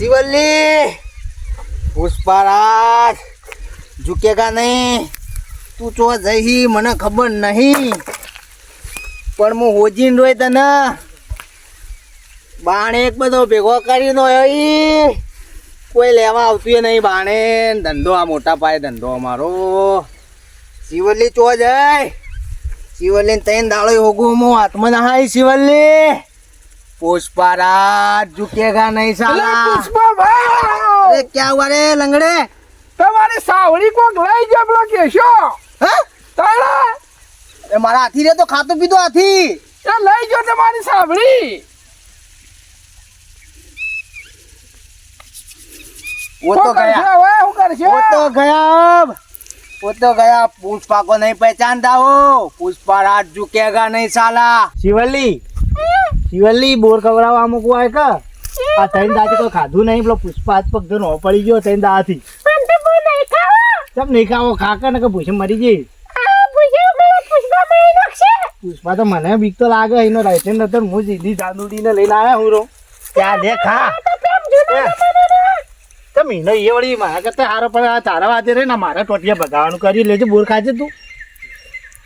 શિવલ્લી પુષ્પારાજ કા નહીં. તું ચો જઈ, મને ખબર નહીં. પણ હું હોજીન રોય તને. બાણે એક બધો ભેગો કરીને ઈ. કોઈ લેવા આવતું નહીં બાણે. ધંધો આ મોટા પાયે ધંધો અમારો. શિવલ્લી ચો જાય શિવલ્લી તૈન દાળો હોગું હું હાથમાં નહાય શિવલ્લી. पुष्पा राज झुकेगा नहीं साला पुष्पा भाई अरे क्या हुआ रे लंगड़े તમારી સાવળી કોક લઈ ગયો પેલો કેશો. હે? તાળા એ મારા હાથી રે તો ખાતો પીતો હાથી. એ લઈ ગયો તમારી સાવળી વો તો ગયા. ઓએ હું કરશે? વો તો ગયા વો તો ગયા. પુષ્પા કો નહીં પહેચાનતા હો. પુષ્પા રાત ઝુકેગા નહીં સાલા. શિવલી શિવલ્લી બોર ખવડાવવા અમુક હોય કે. આ ત્રણ દાથી કોઈ ખાધું નહીં પેલો પુષ્પા હાથ પગ ધોનો પડી ગયો ત્રણ દાથી ચમ નહીં ખાવો ખાકા ને કે ભૂસે મરી જઈ. પુષ્પા તો મને બીક તો લાગે એનો રાઈટ હેન્ડ હતો હું સીધી ચાંદુડીને લઈને આવ્યા હું રો ત્યાં લે ખા. તો મીનો એ. વળી મારા કરતા હારો પણ આ તારા વાતે રે ને મારા ટોટિયા ભગાવાનું કરી લેજે બોર ખાજે તું.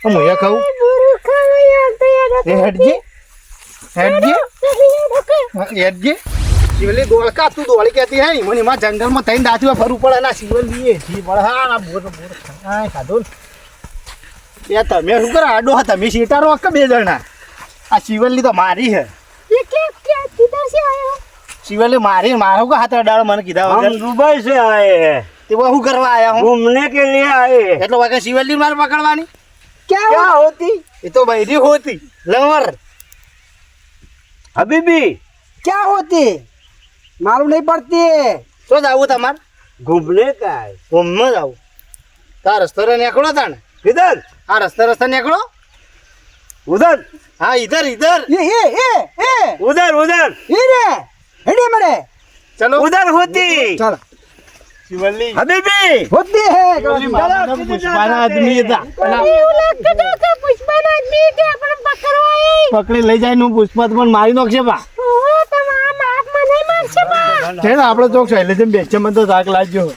તો હું એ ખાઉં એ મારી હે. શિવલી મારી મારો કે હાથ અડાડો મને કીધા વગર? છે આયે. તે કરવા આયા હું? ઘૂમને કે લે આયે? એટલો મારે પકડવાની? ક્યાં હોતી? એ તો બૈરી હોતી. લવર. हबीबी क्या होती मालूम नहीं पड़ती તો જાવું તમારે घूमने का है ઘૂમમાં જાવું તા રસ્તો રે નીકળો તાણે किधर આ રસ્તે રસ્તે નીકળો उधर હા ઈધર ઈધર ये ये ये ये उधर उधर ये रे हेडी मरे ચલો उधर होती चल શિવલી हबीबी होती है શિવલી મારા પુષ્પાના આદમી હતા પકડી લઈ જાય નું પુષ્પા તો મને મારી નાખશે બા છે ને આપણે ચોક શૈલે છે બેસે મને તો થાક લાગ્યો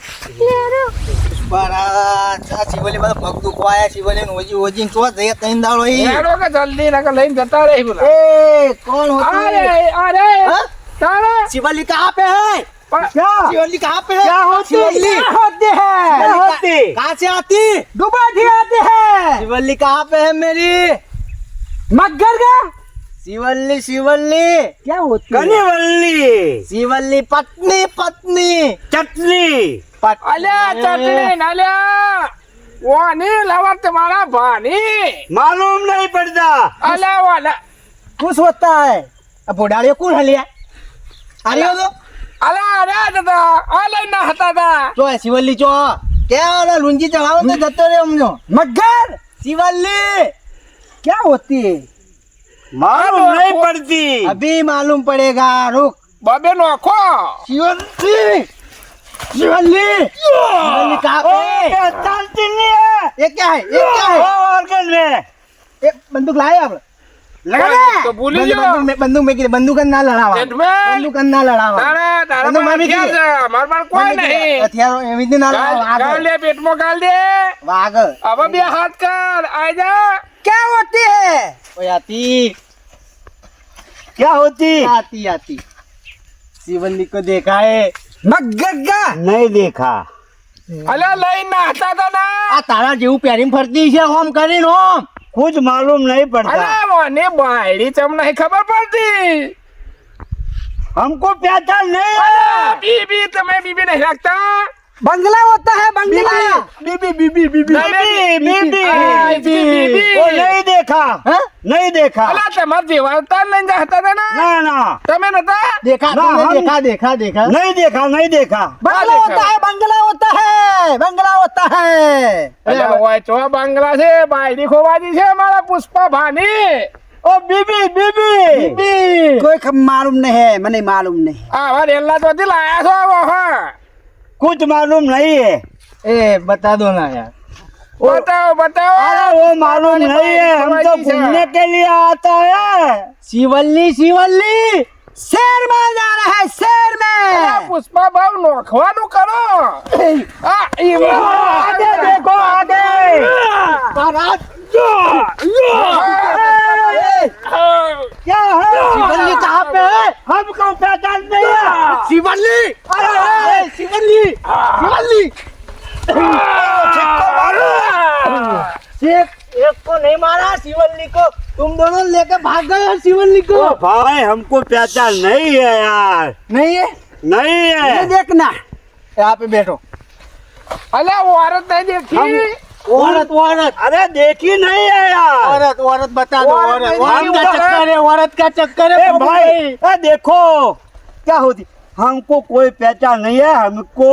શિવલી બધા પગ દુખવાયા શિવલી ઓજી ઓજી ચો જઈએ તૈન દાડો હેડો કે જલ્દી નકર લઈને જતા રહી બોલા ए कौन અરે होती है અરે हाँ? તારા शिवली कहाँ पे है પણ- क्या शिवली कहाँ पे है क्या होती शिवली क्या होती है शिवली क्या होती? कहाँ से आती दुबई से आती है शिवली कहाँ पे है मेरी मगर का शिवल्ली शिवल्ली क्या होती है कनीवल्ली शिवल्ली पत्नी पत्नी चटनी पत्नी અલ્યા ચટણી નાલ્યા ઓની લવર તમારા ભાની मालूम नहीं पड़ता અલ્યા વાલા कुछ होता है अब बुढ़ाड़ियों कौन हलिया अरे हो तो અલ્યા અરે દાદા આ લઈને ના હતા તા जो है शिवल्ली जो क्या वाला लुंजी चढ़ाओ तो जतो रे हमनो मगर शिवल्ली क्या होती है मालूम नहीं पड़ती अभी मालूम पड़ेगा रुक बाबे नो आखो शिवली शिवली शिवली कहा चलती नहीं है ये क्या है ये क्या है ऑर्गन में ये बंदूक लाए अब लगा तो बोली बंदूक बंदूक में बंदूक ना लड़ावा बंदूक ना लड़ावा तारा तारा बंदूक में क्या मार मार कोई नहीं हथियार एमित ना लड़ावा गाल दे पेट में गाल दे वाग अब बे हाथ कर आ जा क्या होती है ओए आती क्या होती आती आती शिवल्ली को देखा है મગર કા नहीं देखા અલ્યા લઈને ના હતા તા ના આ તારા જેવું પહેરીને ફરતી છે હોમ કરીને હોમ कुछ मालूम नहीं पड़ता અલ્યા મને બાયડી ચમ નહીં ખબર પડતી हमको पहचान नहीं અલ્યા है બીબી તમે બીબી નહીં રાખતા बंगला होता है बंगला बीबी बीबी बीबी बीबी बीबी आ, इसकी बीबी। वो नहीं देखा हाँ? नहीं देखा અલ્યા તમારે દેવાલતા લઈને જા હતા તા ના ना ना તમે નતા देखा ना, तुमने हम- देखा देखा देखा नहीं देखा नहीं देखा बंगला देखा। होता है बंगला होता है बंगला होता है અલ્યા ઓય ચો બંગલા છે બાયડી ખોવાજી છે મારા પુષ્પા ભાની ओ बीबी बीबी बीबी कोई खब मालूम नहीं है मैंने मालूम नहीं આવા રેલા તો લાયા છો આવો હા कुछ मालूम नहीं है ए बता दो ना यार બતાવો બતાવો अरे वो मालूम नहीं है हम तो ખોવાજી છે. घूमने के लिए आता है शिवल्ली शिवल्ली शेर में जा रहा है शेर અલ્યા, में પુષ્પા ભાવ નોખવાનું કરો આ ઈ आगे देखो आगे क्या है शिवल्ली कहाँ पे है हमको पहचान नहीं है शिवल्ली अरे शिवल्ली शिवल्ली एक को नहीं मारा शिवल्ली को तुम दोनों लेके भाग गए शिवल्ली को भाई हमको पहचान नहीं है यार नहीं है नहीं है ये देखना यहाँ पे बैठो अरे वो औरत नहीं देखी औरत औरत अरे देखी नहीं है यार औरत बता दो औरत का चक्कर है औरत का चक्कर है भाई देखो क्या होती हमको कोई पहचान नहीं है हमको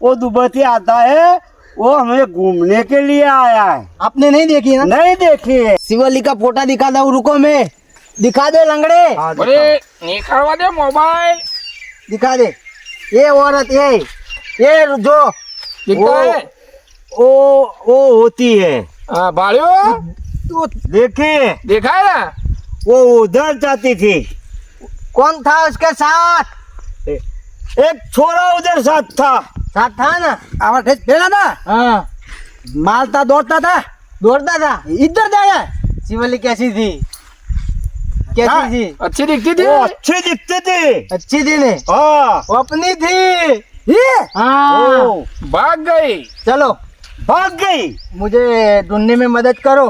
वो दुबई आता है वो हमें घूमने के लिए आया है आपने नहीं देखी ना नहीं देखी है शिवली का फोटा दिखा दो रुको मैं दिखा दे लंगड़े अरे निकालवा दे मोबाइल दिखा दे ये औरत ये ये जो दिखता है ओ ओ होती है। हाँ, आ, बाड़ियो तो देखे। देखा है ना? वो उधर जाती थी। कौन था उसके साथ? एक छोरा उधर साथ था। साथ था ना? आवाज़ पहना था हाँ। मालता दौड़ता था? दौड़ता था। इधर जाया शिवली कैसी थी? कैसी आ, थी? अच्छी दिखती थी? अच्छी दिखती थी। अच्छी थी नहीं हाँ। अपनी थी। ये? हाँ। भाग गई। चलो। भाग गई मुझे ढूंढने में मदद करो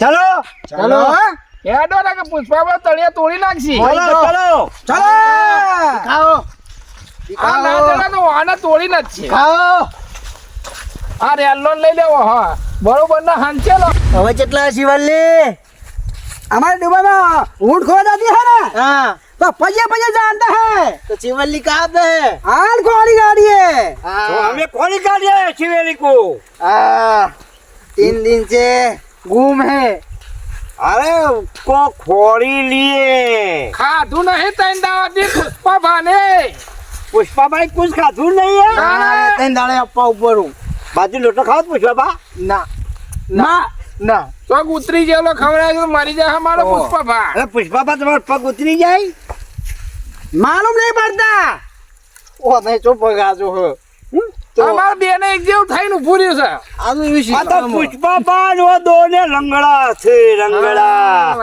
चलो चलो हाँ? હેડો ને કે પુષ્પા ભાવ તળિયા તોડી નાખશી ભાઈ चलो तो- चलो चलो दिखाओ આ ના જણા તો આને તોડી નથી दिखाओ આ રેલ્લો લઈ લેવો હા બરોબર ના હાંચેલો હવે કેટલા શિવલ્લી हमारे दुबई में ऊँट खो जाती है ना हाँ तो पजे पजे जानता है तो शिवल्ली कहाँ पे है हाल को वाली गाड़ी है तो हाँ हमें कौन निकाल दिया है शिवेली को हाँ, तीन दिन से घूम है अरे उसको खोड़ी लिए ખાધું નહીં તૈન દાવાથી પુષ્પા ભાને पुष्पा भाई कुछ खाधू नहीं है हाँ, तीन दाड़े अप्पा ऊपर हूँ बाजू लोटो खाओ पुष्पा बा ना ना ना પગ ઉતરી ગયેલો ખવડાય તો મરી જાય મારો ઓહ. પુષ્પા ભા अरे पुष्पा बा માલુમ નહીં પડતા. ઓ નહીં ચો પગાજો હો. એક જેવું થઈને ઊભું રહ્યું પુષ્પા પાન છે રંગડા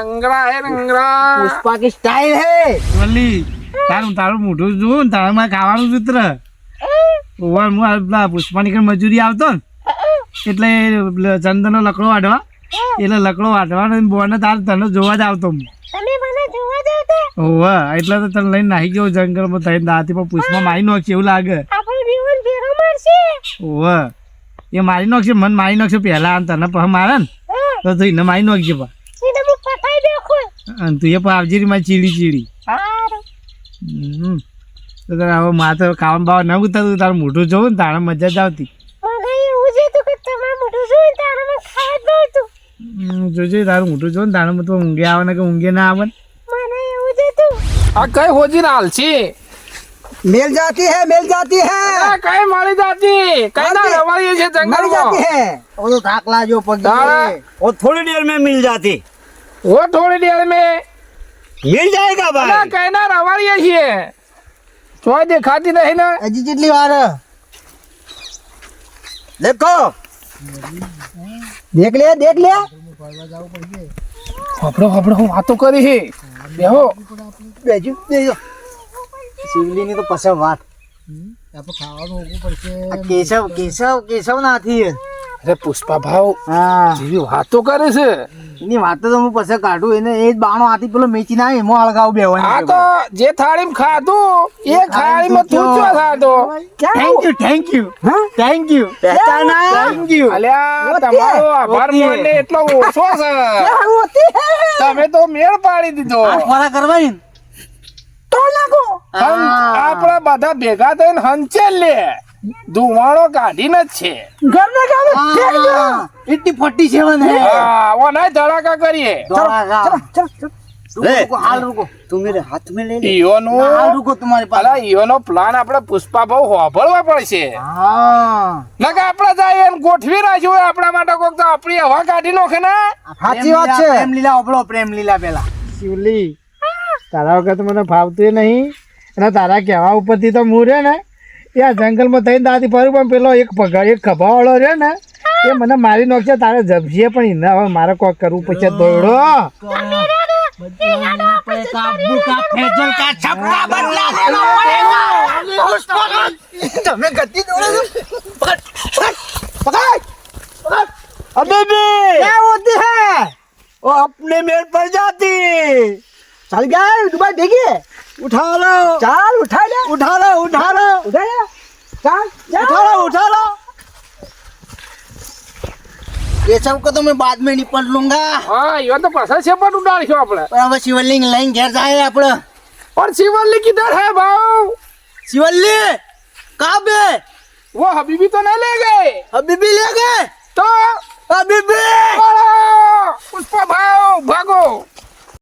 તારું તારું મોઢું જો ને તારું ખાવાનું સૂત્ર ઓવાર હું આ મજૂરી આવતો ને એટલે ચંદનનો લકડો વાઢવા. એટલે લકડો વાઢવાનો બોને તાર તને જોવા જ આવતો હું. ઓવા એટલે તો તને લઈને નાહી ગયો જંગલમાં થઈને દાંતી પર પુષ્પા મારી નાખશે એવું લાગે. ઓવા એ મારી નાખશે મને મારી નાખશે પહેલા આમ તને પણ મારે ને. તો તું એને મારી નાખજે પા અને તું એ પણ આવજે રી મારી ચીડી ચીડી. તો તારે હવે મારે તો ખાવાનું બાવા ન ઉતારતું તારું મોઢું જોવું ને તારે મજા જ આવતી. જોજે તારું મોઢું જોવું ને તારે તો ઊંઘે આવે ને કે ઊંઘે ના આવે ને. આ કઈ હોજી નાલ છે मिल जाती है मिल जाती है આ કઈ મળી જાતી કઈ ના મારી- રવાડી છે मर जाती જંગલમાં है वो तो थाकला जो पग दाड़ा। वो थोड़ी देर में मिल जाती ઓ થોડી દેર મેં मिल जाएगा અલા, भाई કઈ ના રવાડીએ છીએ તોય દેખાતી નહીં ને હજી કેટલી વાર હે? देखो देख लिया देख लिया હપડો હપડો હું વાતો કરી હે બેહો બેજુ બેજો. શિવલીની તો કેશવ કેશવ કેશવ નાથી અરે પુષ્પા હા. જેવી વાતો કરે છે. એની વાતો તો હું પછી કાઢું એને એ જ બાણો આથી પેલો મેચી ના એમાં અળગાવ બેવો આ તો જે થાળીમાં ખાધું એ થાળીમાં તું. જો ખાધો thank you thank you thank you પેટાના thank you અલ્યા તમારો આભાર માનને એટલો ઓછો છે. તમે તો મેળ પાડી દીધો. આ ફોરા કરવાની કૂતરો નાખો. આપણા બધા ભેગા થઈને હંચે લે. ધુવાણો કાઢીને જ છે. ઘરને કામે એટલી ફટી છે મને. આવો ના ધડાકા કરીએ. ધડાકા. આપડે એમ ગોઠવી રાખ્યું આપણા માટે કોક તો આપડી હવા કાઢી નાખે ને? સાચી વાત છે. પ્રેમ લીલા પ્રેમ લીલા પેલા શિવલી. તારા વખત મને ફાવતું નહીં અને તારા કહેવા ઉપરથી તો હું રે ને ત્યાં જંગલમાં થઈને દાદી ફરું પણ પેલો એક પગા એક ખભાવાળો રહ્યો ને એ મને મારી નાખશે તારે જપશે પણ એને હવે મારે કોક કરવું પછી દોડો તમે ગતિ દોડો છો अबे भी क्या होती है वो अपने मेल पर जाती चल गया दुबई देखिए उठा लो चाल उठा ले उठा लो उठा लो उठा ले चाल जा उठा लो उठा लो ये सब को तो मैं बाद में निपट लूंगा હા ઈવન તો પાછા છે પણ ઉડાડશું આપણે પણ હવે શિવલિંગ લઈને ઘેર જાય આપણે और शिवल्ली किधर है भाऊ શિવલ્લી कहाँ पे वो हबीबी तो नहीं ले गए अभी भी ले गए तो अभी भी